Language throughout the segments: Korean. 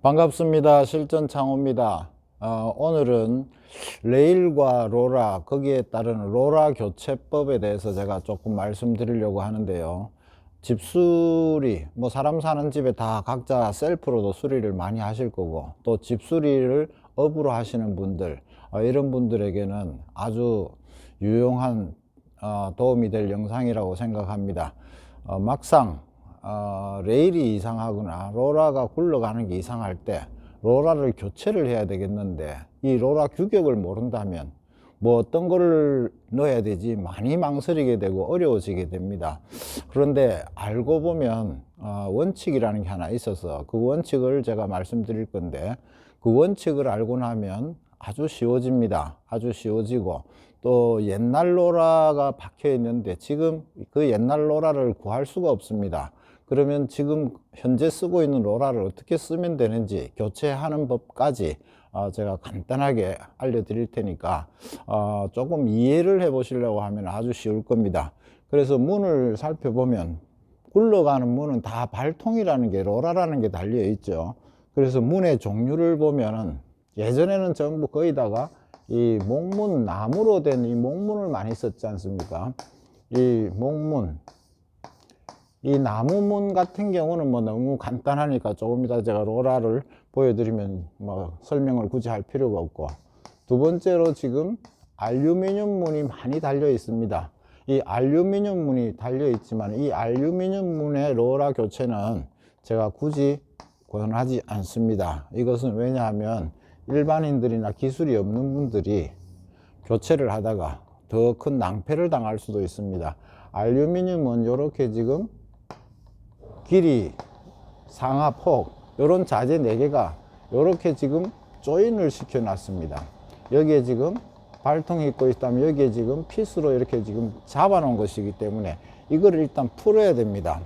반갑습니다. 실전 창호입니다. 어, 오늘은 레일과 로라 거기에 따른 로라 교체법에 대해서 제가 조금 말씀드리려고 하는데요. 집 수리 뭐 사람 사는 집에 다 각자 셀프로도 수리를 많이 하실 거고 또 집 수리를 업으로 하시는 분들 어, 이런 분들에게는 아주 유용한 어, 도움이 될 영상이라고 생각합니다. 어, 막상 어, 레일이 이상하거나 로라가 굴러가는 게 이상할 때 로라를 교체를 해야 되겠는데 이 로라 규격을 모른다면 뭐 어떤 거를 넣어야 되지 많이 망설이게 되고 어려워지게 됩니다. 그런데 알고 보면 어, 원칙이라는 게 하나 있어서 그 원칙을 제가 말씀드릴 건데 그 원칙을 알고 나면 아주 쉬워집니다. 아주 쉬워지고 또 옛날 로라가 박혀 있는데 지금 그 옛날 로라를 구할 수가 없습니다. 그러면 지금 현재 쓰고 있는 로라를 어떻게 쓰면 되는지 교체하는 법까지 어, 제가 간단하게 알려드릴 테니까 어, 조금 이해를 해 보시려고 하면 아주 쉬울 겁니다. 그래서 문을 살펴보면 굴러가는 문은 다 발통이라는 게 로라라는 게 달려 있죠. 그래서 문의 종류를 보면은 예전에는 전부 거의다가 이 목문 나무로 된 이 목문을 많이 썼지 않습니까? 이 목문 이 나무문 같은 경우는 뭐 너무 간단하니까 조금 이따 제가 로라를 보여드리면 뭐 설명을 굳이 할 필요가 없고 두 번째로 지금 알루미늄 문이 많이 달려 있습니다. 이 알루미늄 문이 달려 있지만 이 알루미늄 문의 로라 교체는 제가 굳이 권하지 않습니다. 이것은 왜냐하면 일반인들이나 기술이 없는 분들이 교체를 하다가 더 큰 낭패를 당할 수도 있습니다. 알루미늄은 이렇게 지금 길이, 상하, 폭 이런 자재 4개가 이렇게 지금 조인을 시켜 놨습니다. 여기에 지금 발통이 있고 있다면 여기에 지금 피스로 이렇게 지금 잡아 놓은 것이기 때문에 이거를 일단 풀어야 됩니다.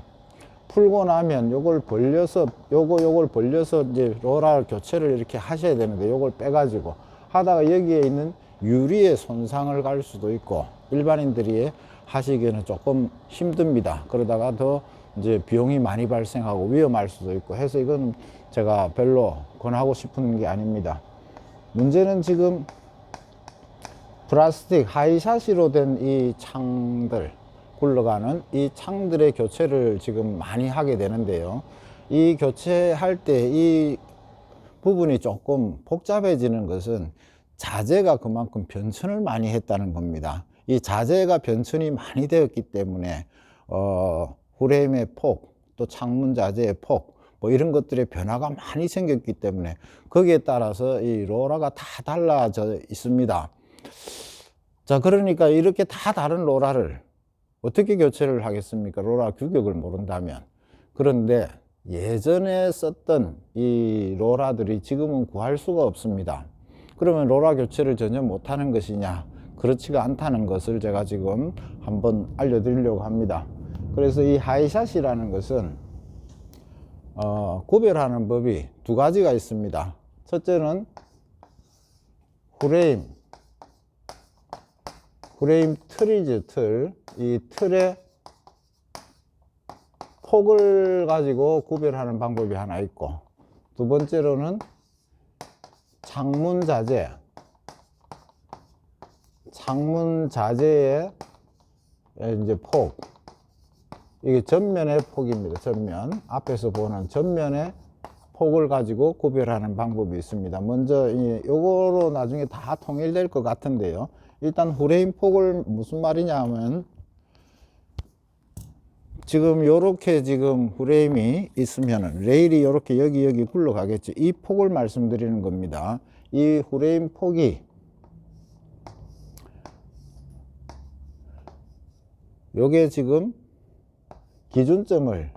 풀고 나면 요걸 벌려서 요거 요걸 벌려서 이제 로라 교체를 이렇게 하셔야 되는데 요걸 빼 가지고 하다가 여기에 있는 유리에 손상을 갈 수도 있고 일반인들이 하시기에는 조금 힘듭니다. 그러다가 더 이제 비용이 많이 발생하고 위험할 수도 있고 해서 이건 제가 별로 권하고 싶은 게 아닙니다. 문제는 지금 플라스틱 하이샤시로 된 이 창들 굴러가는 이 창들의 교체를 지금 많이 하게 되는데요. 이 교체할 때 이 부분이 조금 복잡해지는 것은 자재가 그만큼 변천을 많이 했다는 겁니다. 이 자재가 변천이 많이 되었기 때문에 어, 프레임의 폭, 또 창문 자재의 폭, 뭐 이런 것들의 변화가 많이 생겼기 때문에 거기에 따라서 이 로라가 다 달라져 있습니다. 자, 그러니까 이렇게 다 다른 로라를 어떻게 교체를 하겠습니까? 로라 규격을 모른다면. 그런데 예전에 썼던 이 로라들이 지금은 구할 수가 없습니다. 그러면 로라 교체를 전혀 못하는 것이냐? 그렇지가 않다는 것을 제가 지금 한번 알려드리려고 합니다. 그래서 이 하이샷이라는 것은 어, 구별하는 법이 두 가지가 있습니다. 첫째는 프레임, 프레임 틀이죠, 틀. 이 틀의 폭을 가지고 구별하는 방법이 하나 있고, 두 번째로는 창문 자재, 창문 자재의 이제 폭, 이게 전면의 폭입니다. 전면. 앞에서 보는 전면의 폭을 가지고 구별하는 방법이 있습니다. 먼저 이 요거로 나중에 다 통일될 것 같은데요. 일단 후레임 폭을 무슨 말이냐 하면 지금 요렇게 지금 후레임이 있으면은 레일이 요렇게 여기 여기 굴러가겠죠. 이 폭을 말씀드리는 겁니다. 이 후레임 폭이 요게 지금 기준점을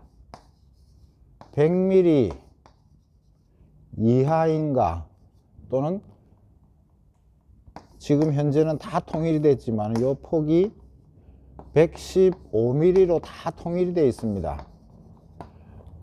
100mm 이하인가 또는 지금 현재는 다 통일이 됐지만 이 폭이 115mm로 다 통일이 되어 있습니다.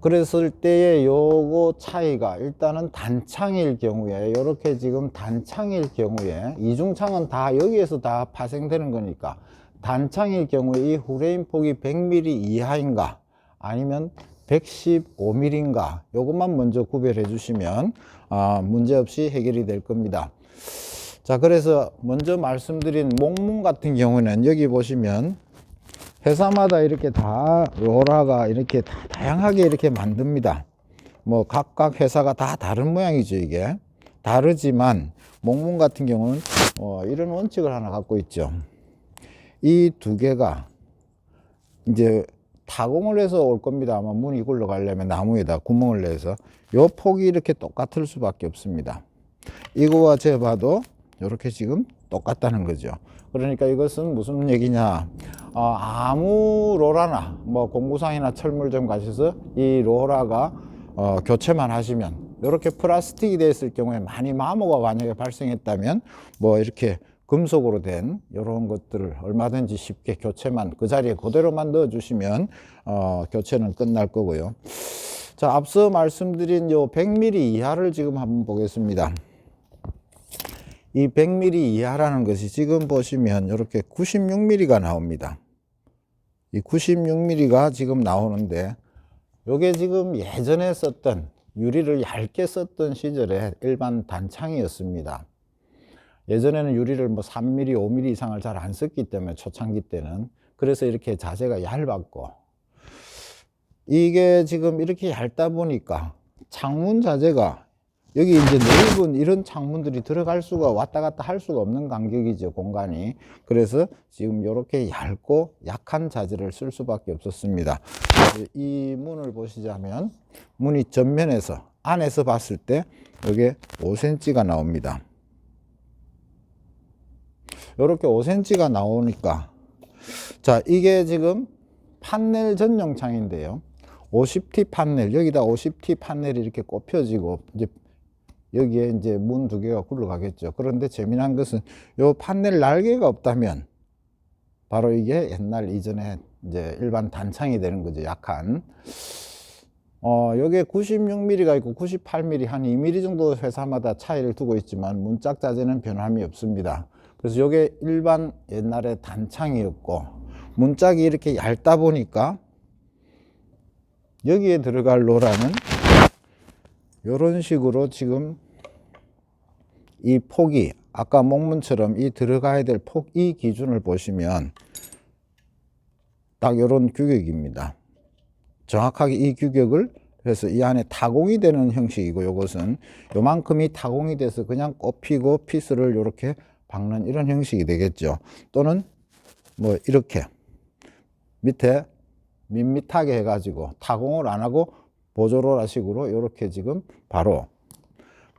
그랬을 때의 요거 차이가 일단은 단창일 경우에 이렇게 지금 단창일 경우에 이중창은 다 여기에서 다 파생되는 거니까 단창일 경우에 이 후레임 폭이 100mm 이하인가 아니면 115mm인가 요것만 먼저 구별해 주시면 아, 문제없이 해결이 될 겁니다. 자 그래서 먼저 말씀드린 목문 같은 경우는 여기 보시면 회사마다 이렇게 다 로라가 이렇게 다 다양하게 이렇게 만듭니다. 뭐 각각 회사가 다 다른 모양이죠 이게 다르지만 목문 같은 경우는 어, 이런 원칙을 하나 갖고 있죠. 이 두 개가 이제 타공을 해서 올 겁니다. 아마 문이 굴러가려면 나무에다 구멍을 내서 요 폭이 이렇게 똑같을 수밖에 없습니다. 이거와 재봐도 이렇게 지금 똑같다는 거죠. 그러니까 이것은 무슨 얘기냐? 어, 아무 로라나 뭐 공구상이나 철물점 가셔서 이 로라가 어, 교체만 하시면 이렇게 플라스틱이 되어 있을 경우에 많이 마모가 만약에 발생했다면 뭐 이렇게 금속으로 된 이런 것들을 얼마든지 쉽게 교체만 그 자리에 그대로만 넣어 주시면 어, 교체는 끝날 거고요. 자, 앞서 말씀드린 요 100mm 이하를 지금 한번 보겠습니다. 이 100mm 이하라는 것이 지금 보시면 이렇게 96mm가 나옵니다. 이 96mm가 지금 나오는데 요게 지금 예전에 썼던 유리를 얇게 썼던 시절에 일반 단창이었습니다. 예전에는 유리를 뭐 3mm, 5mm 이상을 잘 안 썼기 때문에 초창기 때는 그래서 이렇게 자재가 얇았고. 이게 지금 이렇게 얇다 보니까 창문 자재가 여기 이제 넓은 이런 창문들이 들어갈 수가 왔다 갔다 할 수가 없는 간격이죠 공간이. 그래서 지금 이렇게 얇고 약한 자재를 쓸 수밖에 없었습니다. 이 문을 보시자면 문이 전면에서 안에서 봤을 때 이게 5cm가 나옵니다 이렇게 5cm가 나오니까. 자 이게 지금 판넬 전용 창인데요. 50T 판넬 여기다 50T 판넬이 이렇게 꼽혀지고 이제 여기에 이제 문 두 개가 굴러가겠죠. 그런데 재미난 것은 요 판넬 날개가 없다면 바로 이게 옛날 이전에 이제 일반 단창이 되는 거죠 약한. 어, 요게 96mm가 있고 98mm 한 2mm 정도 회사마다 차이를 두고 있지만 문짝 자재는 변함이 없습니다. 그래서 요게 일반 옛날에 단창이었고 문짝이 이렇게 얇다 보니까 여기에 들어갈 로라는 요런 식으로 지금 이 폭이 아까 목문처럼 이 들어가야 될 폭 이 기준을 보시면 딱 요런 규격입니다. 정확하게 이 규격을 그래서 이 안에 타공이 되는 형식이고 요것은 요만큼이 타공이 돼서 그냥 꼽히고 피스를 요렇게 박는 이런 형식이 되겠죠. 또는 뭐 이렇게 밑에 밋밋하게 해가지고 타공을 안 하고 보조로라 식으로 이렇게 지금 바로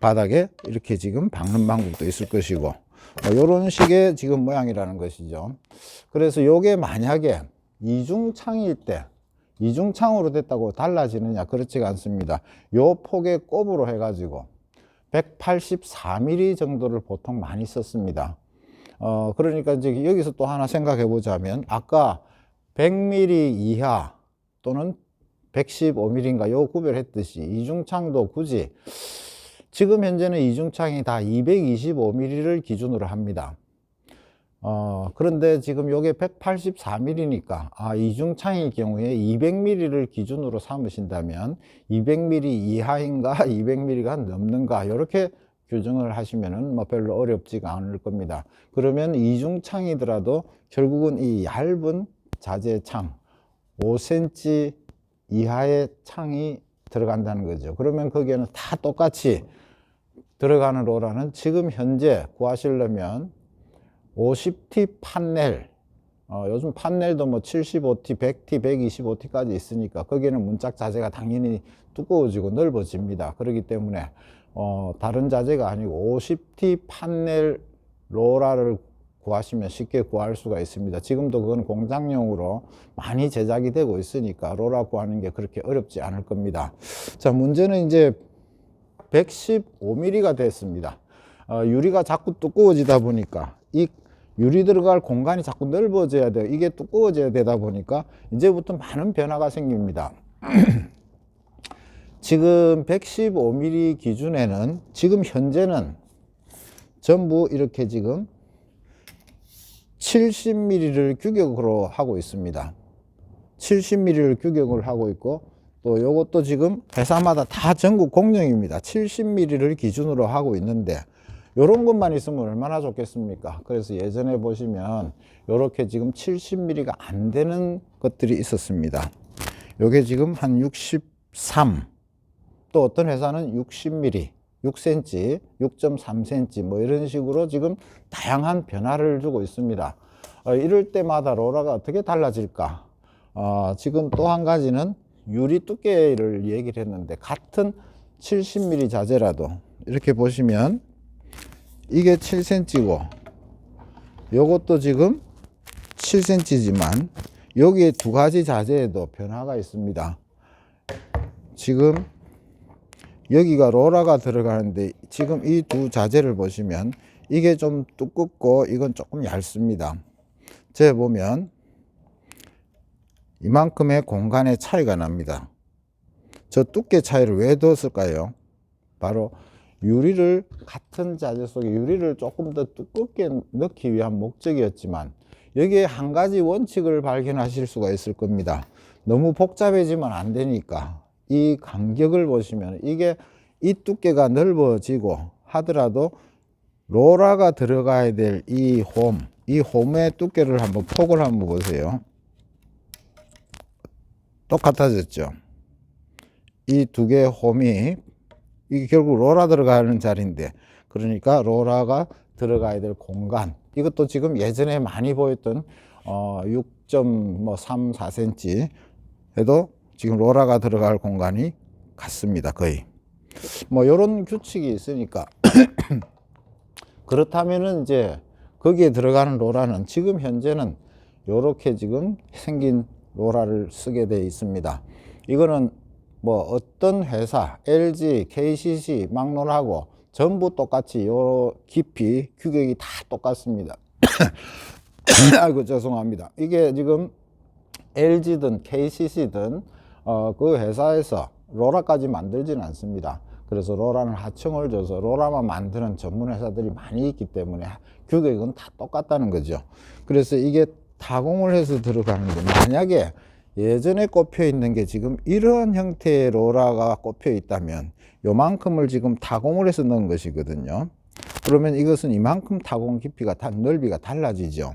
바닥에 이렇게 지금 박는 방법도 있을 것이고 뭐 이런 식의 지금 모양이라는 것이죠. 그래서 요게 만약에 이중창일 때 이중창으로 됐다고 달라지느냐 그렇지가 않습니다. 요 폭의 꼽으로 해가지고 184mm 정도를 보통 많이 썼습니다. 어, 그러니까 이제 여기서 또 하나 생각해 보자면 아까 100mm 이하 또는 115mm인가 요 구별했듯이 이중창도 굳이 지금 현재는 이중창이 다 225mm를 기준으로 합니다. 어, 그런데 지금 요게 184mm니까, 아, 이중창의 경우에 200mm를 기준으로 삼으신다면, 200mm 이하인가, 200mm가 넘는가, 이렇게 규정을 하시면은 뭐 별로 어렵지가 않을 겁니다. 그러면 이중창이더라도 결국은 이 얇은 자재창, 5cm 이하의 창이 들어간다는 거죠. 그러면 거기에는 다 똑같이 들어가는 로라는 지금 현재 구하시려면 50T 판넬, 어, 요즘 판넬도 뭐 75T, 100T, 125T까지 있으니까 거기에는 문짝 자재가 당연히 두꺼워지고 넓어집니다. 그렇기 때문에 어, 다른 자재가 아니고 50T 판넬 로라를 구하시면 쉽게 구할 수가 있습니다. 지금도 그건 공장용으로 많이 제작이 되고 있으니까 로라 구하는 게 그렇게 어렵지 않을 겁니다. 자, 문제는 이제 115mm가 됐습니다. 어, 유리가 자꾸 두꺼워지다 보니까 이 유리 들어갈 공간이 자꾸 넓어져야 돼요. 이게 두꺼워져야 되다 보니까 이제부터 많은 변화가 생깁니다. 지금 115mm 기준에는 지금 현재는 전부 이렇게 지금 70mm를 규격으로 하고 있습니다. 70mm를 규격을 하고 있고 또 요것도 지금 회사마다 다 전국 공정입니다. 70mm를 기준으로 하고 있는데 요런 것만 있으면 얼마나 좋겠습니까? 그래서 예전에 보시면 요렇게 지금 70mm가 안 되는 것들이 있었습니다. 요게 지금 한 63, 또 어떤 회사는 60mm, 6cm, 6.3cm 뭐 이런 식으로 지금 다양한 변화를 주고 있습니다. 어, 이럴 때마다 로라가 어떻게 달라질까? 어, 지금 또 한 가지는 유리 두께를 얘기를 했는데 같은 70mm 자재라도 이렇게 보시면 이게 7cm고 요것도 지금 7cm지만 여기에 두 가지 자재에도 변화가 있습니다. 지금 여기가 로라가 들어가는데 지금 이 두 자재를 보시면 이게 좀 두껍고 이건 조금 얇습니다. 제 보면 이만큼의 공간의 차이가 납니다. 저 두께 차이를 왜 뒀을까요? 바로 유리를 같은 자재 속에 유리를 조금 더 두껍게 넣기 위한 목적이었지만 여기에 한 가지 원칙을 발견하실 수가 있을 겁니다. 너무 복잡해지면 안 되니까 이 간격을 보시면 이게 이 두께가 넓어지고 하더라도 로라가 들어가야 될 이 홈, 이 홈의 두께를 한번 폭을 한번 보세요. 똑같아졌죠. 이 두 개의 홈이 이게 결국 로라 들어가는 자리인데. 그러니까 로라가 들어가야 될 공간. 이것도 지금 예전에 많이 보였던 어 6.3, 4cm 해도 지금 로라가 들어갈 공간이 같습니다 거의. 뭐 이런 규칙이 있으니까. 그렇다면은 이제 거기에 들어가는 로라는 지금 현재는 요렇게 지금 생긴 로라를 쓰게 돼 있습니다. 이거는 뭐 어떤 회사, LG, KCC, 막론하고 전부 똑같이 요 깊이 규격이 다 똑같습니다. 아이고 죄송합니다. 이게 지금 LG든 KCC든 어, 그 회사에서 로라까지 만들지는 않습니다. 그래서 로라는 하청을 줘서 로라만 만드는 전문 회사들이 많이 있기 때문에 규격은 다 똑같다는 거죠. 그래서 이게 타공을 해서 들어가는데 만약에 예전에 꼽혀 있는 게 지금 이런 형태의 로라가 꼽혀 있다면 요만큼을 지금 타공을 해서 넣은 것이거든요. 그러면 이것은 이만큼 타공 깊이가 다 넓이가 달라지죠.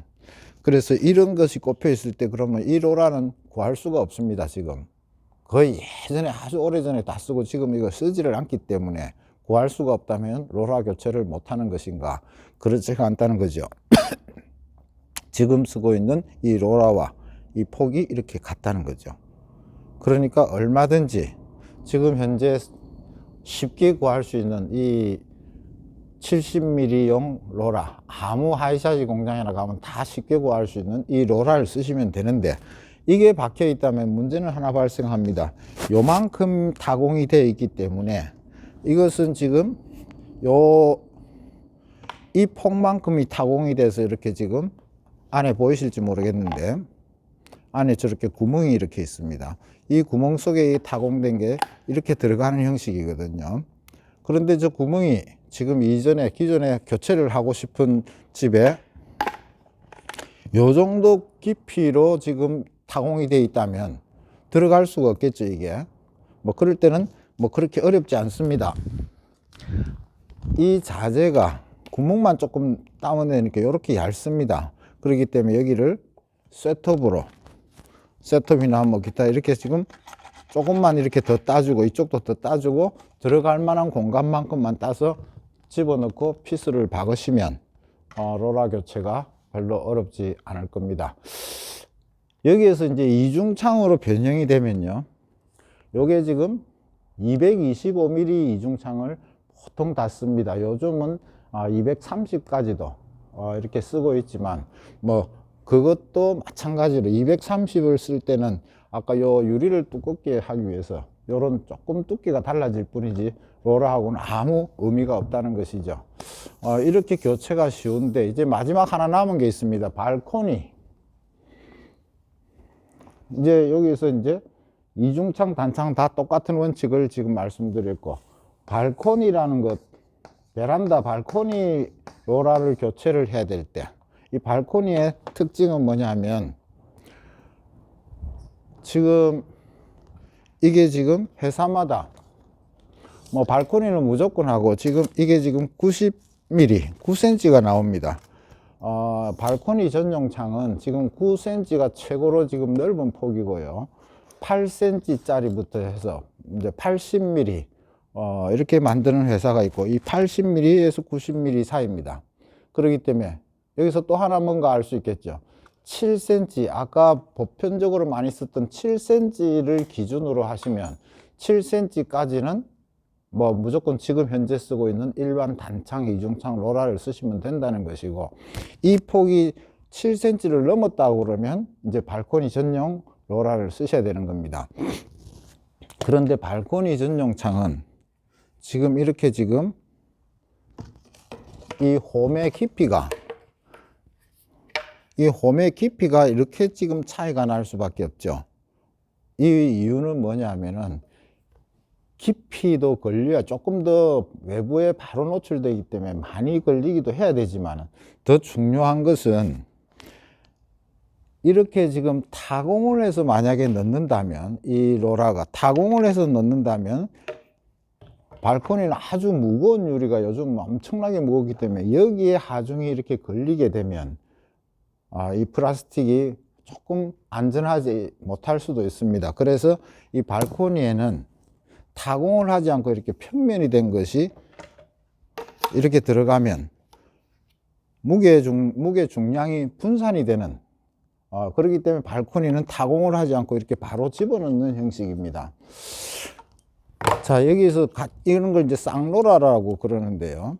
그래서 이런 것이 꼽혀 있을 때 그러면 이 로라는 구할 수가 없습니다, 지금. 거의 예전에 아주 오래전에 다 쓰고 지금 이거 쓰지를 않기 때문에 구할 수가 없다면 로라 교체를 못 하는 것인가? 그렇지가 않다는 거죠. 지금 쓰고 있는 이 로라와 이 폭이 이렇게 같다는 거죠. 그러니까 얼마든지 지금 현재 쉽게 구할 수 있는 이 70mm용 로라 아무 하이샤지 공장이나 가면 다 쉽게 구할 수 있는 이 로라를 쓰시면 되는데 이게 박혀 있다면 문제는 하나 발생합니다. 요만큼 타공이 되어 있기 때문에 이것은 지금 요 이 폭만큼이 타공이 돼서 이렇게 지금 안에 보이실지 모르겠는데 안에 저렇게 구멍이 이렇게 있습니다. 이 구멍 속에 이 타공된 게 이렇게 들어가는 형식이거든요. 그런데 저 구멍이 지금 이전에 기존에 교체를 하고 싶은 집에 요 정도 깊이로 지금 타공이 돼 있다면 들어갈 수가 없겠죠, 이게. 뭐 그럴 때는 뭐 그렇게 어렵지 않습니다. 이 자재가 구멍만 조금 따면 되니까 이렇게 얇습니다. 그렇기 때문에 여기를 셋톱으로 셋톱이나 뭐 기타 이렇게 지금 조금만 이렇게 더 따주고 이쪽도 더 따주고 들어갈 만한 공간만큼만 따서 집어넣고 피스를 박으시면 어, 로라 교체가 별로 어렵지 않을 겁니다. 여기에서 이제 이중창으로 변형이 되면요. 요게 지금 225mm 이중창을 보통 다 씁니다. 요즘은 230까지도 어, 이렇게 쓰고 있지만 뭐 그것도 마찬가지로 230을 쓸 때는 아까 요 유리를 두껍게 하기 위해서 요런 조금 두께가 달라질 뿐이지 로라하고는 아무 의미가 없다는 것이죠. 어, 이렇게 교체가 쉬운데 이제 마지막 하나 남은 게 있습니다. 발코니. 이제 여기서 이제 이중창 단창 다 똑같은 원칙을 지금 말씀드렸고 발코니라는 것 베란다 발코니 로라를 교체를 해야 될때 이 발코니의 특징은 뭐냐면 지금 이게 지금 회사마다 뭐 발코니는 무조건 하고 지금 이게 지금 90mm, 9cm가 나옵니다. 어, 발코니 전용 창은 지금 9cm가 최고로 지금 넓은 폭이고요. 8cm짜리부터 해서 이제 80mm 어, 이렇게 만드는 회사가 있고 이 80mm에서 90mm 사이입니다. 그렇기 때문에 여기서 또 하나 뭔가 알 수 있겠죠. 7cm 아까 보편적으로 많이 썼던 7cm를 기준으로 하시면 7cm까지는 뭐 무조건 지금 현재 쓰고 있는 일반 단창, 이중창 로라를 쓰시면 된다는 것이고 이 폭이 7cm를 넘었다고 그러면 이제 발코니 전용 로라를 쓰셔야 되는 겁니다. 그런데 발코니 전용 창은 지금 이렇게 지금 이 홈의 깊이가 이 홈의 깊이가 이렇게 지금 차이가 날 수밖에 없죠. 이 이유는 뭐냐면은 깊이도 걸려야 조금 더 외부에 바로 노출되기 때문에 많이 걸리기도 해야 되지만 더 중요한 것은 이렇게 지금 타공을 해서 만약에 넣는다면 이 로라가 타공을 해서 넣는다면 발코니는 아주 무거운 유리가 요즘 엄청나게 무겁기 때문에 여기에 하중이 이렇게 걸리게 되면 아, 이 플라스틱이 조금 안전하지 못할 수도 있습니다. 그래서 이 발코니에는 타공을 하지 않고 이렇게 평면이 된 것이 이렇게 들어가면 무게 중 무게 중량이 분산이 되는 어, 그렇기 때문에 발코니는 타공을 하지 않고 이렇게 바로 집어넣는 형식입니다. 자 여기서 가, 이런 걸 이제 쌍로라라고 그러는데요.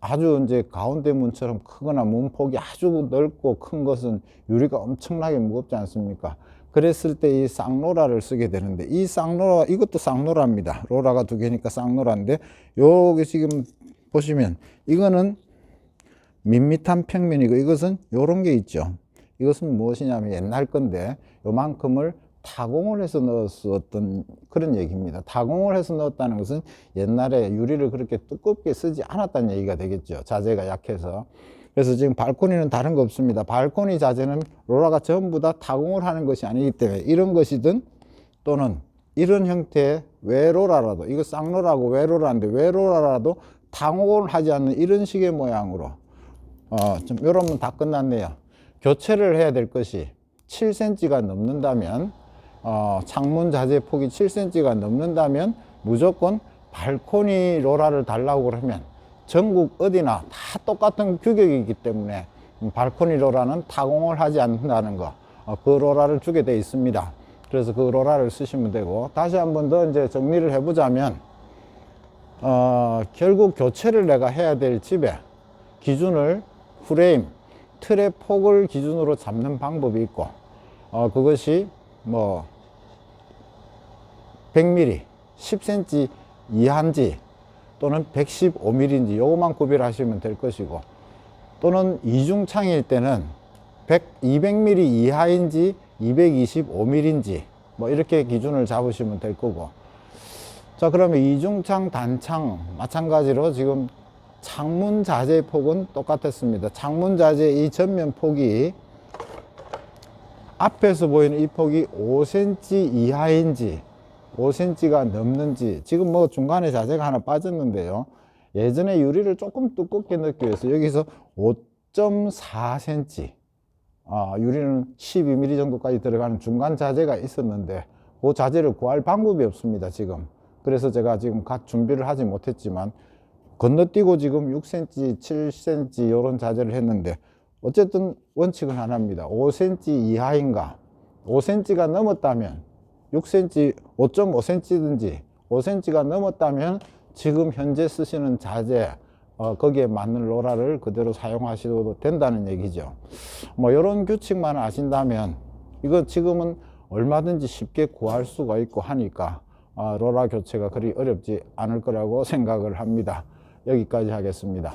아주 이제 가운데 문처럼 크거나 문폭이 아주 넓고 큰 것은 유리가 엄청나게 무겁지 않습니까? 그랬을 때 이 쌍로라를 쓰게 되는데 이 쌍로라 이것도 쌍로라입니다. 로라가 두 개니까 쌍로라인데 여기 지금 보시면 이거는 밋밋한 평면이고 이것은 요런 게 있죠. 이것은 무엇이냐면 옛날 건데 요만큼을 타공을 해서 넣었었던 그런 얘기입니다. 타공을 해서 넣었다는 것은 옛날에 유리를 그렇게 두껍게 쓰지 않았다는 얘기가 되겠죠. 자재가 약해서. 그래서 지금 발코니는 다른 거 없습니다. 발코니 자재는 로라가 전부 다 타공을 하는 것이 아니기 때문에 이런 것이든 또는 이런 형태의 외로라라도 이거 쌍로라고 외로라인데 외로라라도 타공을 하지 않는 이런 식의 모양으로 어, 좀 요러면 다 끝났네요. 교체를 해야 될 것이 7cm가 넘는다면 어, 창문 자재 폭이 7cm가 넘는다면 무조건 발코니 로라를 달라고 그러면 전국 어디나 다 똑같은 규격이기 때문에 발코니 로라는 타공을 하지 않는다는 거, 어, 그 로라를 주게 돼 있습니다. 그래서 그 로라를 쓰시면 되고 다시 한 번 더 이제 정리를 해보자면 어, 결국 교체를 내가 해야 될 집에 기준을 프레임, 틀의 폭을 기준으로 잡는 방법이 있고 어, 그것이 뭐 100mm, 10cm 이하인지 또는 115mm인지 요것만 구별하시면 될 것이고 또는 이중창일 때는 100, 200mm 이하인지 225mm인지 뭐 이렇게 기준을 잡으시면 될 거고. 자 그러면 이중창 단창 마찬가지로 지금 창문 자재 폭은 똑같았습니다. 창문 자재 이 전면 폭이 앞에서 보이는 이 폭이 5cm 이하인지 5cm가 넘는지 지금 뭐 중간에 자재가 하나 빠졌는데요. 예전에 유리를 조금 두껍게 넣기 위해서 여기서 5.4cm 아, 유리는 12mm 정도까지 들어가는 중간 자재가 있었는데 그 자재를 구할 방법이 없습니다 지금. 그래서 제가 지금 갓 준비를 하지 못했지만 건너뛰고 지금 6cm, 7cm 이런 자재를 했는데 어쨌든 원칙은 하나입니다. 5cm 이하인가 5cm가 넘었다면 6cm, 5.5cm든지 5cm가 넘었다면 지금 현재 쓰시는 자재 어, 거기에 맞는 로라를 그대로 사용하셔도 된다는 얘기죠. 뭐 이런 규칙만 아신다면 이거 지금은 얼마든지 쉽게 구할 수가 있고 하니까 어, 로라 교체가 그리 어렵지 않을 거라고 생각을 합니다. 여기까지 하겠습니다.